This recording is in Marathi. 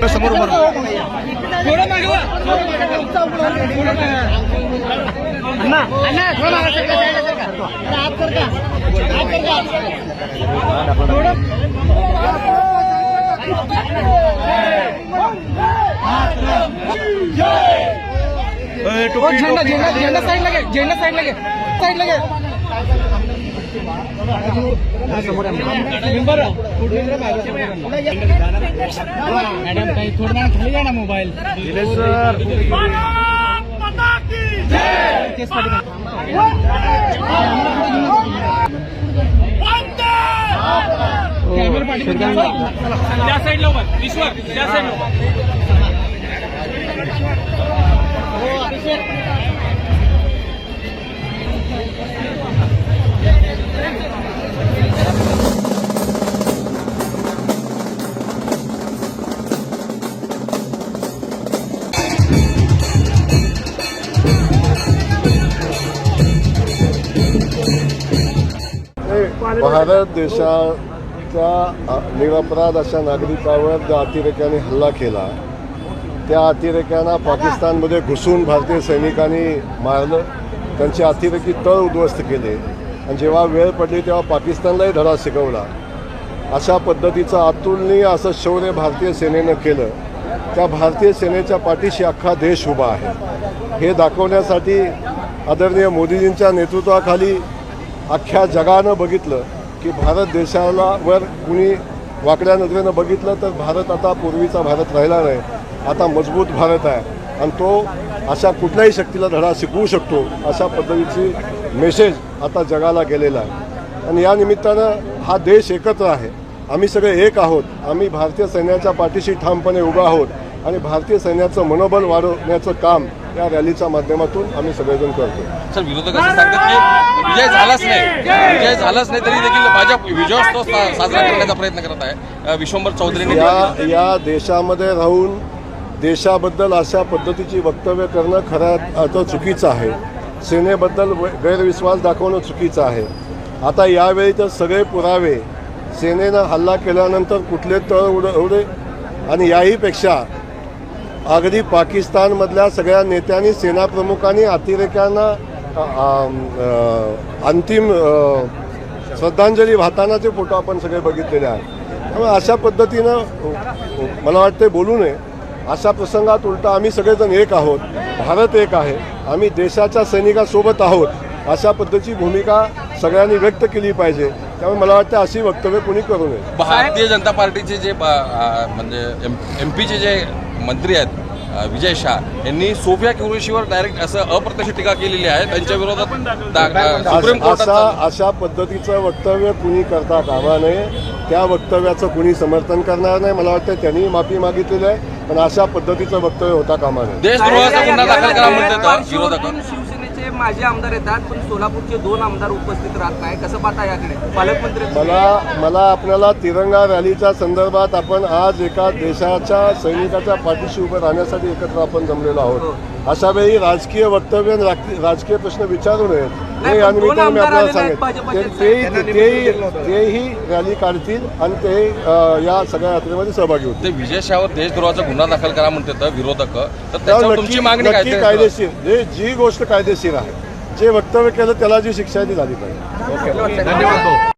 आपल्या समोर झेंडा झेंडा झेंडा साईड लगे झेंडा साइड लगे साइड लगे। मॅडम काही थोडं वेळ खाली घ्या ना मोबाईल सर केस पाठीमागे. त्या साईडला उभा ईश्वर त्या साईडला भारत देशाच्या निरपराध अशा नागरिकावर ज्या अतिरेक्याने हल्ला केला त्या अतिरेक्यांना पाकिस्तानमध्ये घुसून भारतीय सैनिकांनी मारलं त्यांचे अतिरेकी तळ उद्ध्वस्त केले आणि जेव्हा वेळ पडली तेव्हा पाकिस्तानलाही धडा शिकवला. अशा पद्धतीचं अतुलनीय असं शौर्य भारतीय सेनेनं केलं. त्या भारतीय सेनेच्या पाठीशी अख्खा देश उभा आहे. हे दाखवण्यासाठी आदरणीय मोदीजींच्या नेतृत्वाखाली अख्ख्या जगानं बघितलं की भारत देशाला वर कुणी वाकड्या नजरेनं बघितलं तर भारत आता पूर्वीचा भारत राहिला नाही. आता मजबूत भारत आहे. आणि तो अशा कुठल्याही शक्तीला धडा शिकवू शकतो अशा पद्धतीची मेसेज आता जगाला गेलेला आहे. आणि या निमित्तानं हा देश एकत्र आहे. आम्ही सगळे एक आहोत. आम्ही भारतीय सैन्याच्या पाठीशी ठामपणे उभा आहोत. आणि भारतीय सैन्याचं मनोबल वाढवण्याचं काम या रॅलीच्या माध्यमातून आम्ही सगळेजण करतो सर विरोधक असं सांगतात की विजय झालाच नाही. विजय झालाच नाही तरी देखील भाजप विजयोत्सव साजरा करण्याचा प्रयत्न करत आहे. विश्वंभर चौधरींनी या या देशामध्ये राहून देशाबद्दल अशा पद्धतीची वक्तव्य करणं खऱ्या अर्थ चुकीचं आहे. सेनेबद्दल गैरविश्वास दाखवणं चुकीचं आहे. आता यावेळी तर सगळे पुरावे सेनेनं हल्ला केल्यानंतर कुठले तळ उड उडे आणि याहीपेक्षा अगदी पाकिस्तानमधल्या सगळ्या नेत्यांनी सेनाप्रमुखांनी अतिरेक्यांना अंतिम श्रद्धांजली वाहतानाचे फोटो आपण सगळे बघितलेले आहेत. त्यामुळे अशा पद्धतीनं मला वाटते बोलू नये. अशा प्रसंगात उलटा आम्ही सगळेजण एक आहोत. भारत एक आहे. आम्ही देशाच्या सैनिकासोबत आहोत. अशा पद्धतीची भूमिका सगळ्यांनी व्यक्त केली पाहिजे. त्यामुळे मला वाटतं अशी वक्तव्य कोणी करू नये. भारतीय जनता पार्टीचे जे म्हणजे एम पीचे जे मंत्री आहेत विजय शाह यांनी सोफिया कुरेशीवर डायरेक्ट असं अप्रत्यक्ष टीका केलेली आहे. त्यांच्या विरोधात सुप्रीम कोर्टात असा अशा पद्धतीचं वक्तव्य कुणी करता कामा नये. त्या वक्तव्याचं कुणी समर्थन करणार नाही. मला वाटतं त्यांनी माफी मागितलेली आहे. पण अशा पद्धतीचं वक्तव्य होता कामा नये. देशद्रोहाचा गुन्हा दाखल करा म्हणतात विरोधक शिवसेनेचे माजी आमदार येतात पण सोलापूरचे दोन आमदार उपस्थित राहत नाही. कसं पाहता याकडे? पालकमंत्री मला मला आपल्याला तिरंगा रॅलीच्या संदर्भात आपण आज एका देशाच्या सैनिकाच्या पाठीशी उभं राहण्यासाठी एकत्र आपण जमलेलो आहोत. अशा वेळी राजकीय वक्तव्य राजकीय प्रश्न विचारू नयेत. नाही, हे या निमित्ताने मी आपल्याला सांगेन. भाजपचे. ते- ते- तेही तेही रॅली काढतील आणि ते या सगळ्या यात्रेमध्ये सहभागी होतील. ते विजय शाहवर देशद्रोहाचा गुन्हा दाखल करा म्हणतात विरोधक. तर त्यावर त्याच्यावर तुमची नक्की मागणी काय? कायदेशीर जे जी गोष्ट कायदेशीर आहे जे वक्तव्य केलं त्याला जी शिक्षा ती झाली पाहिजे. धन्यवाद भाऊ.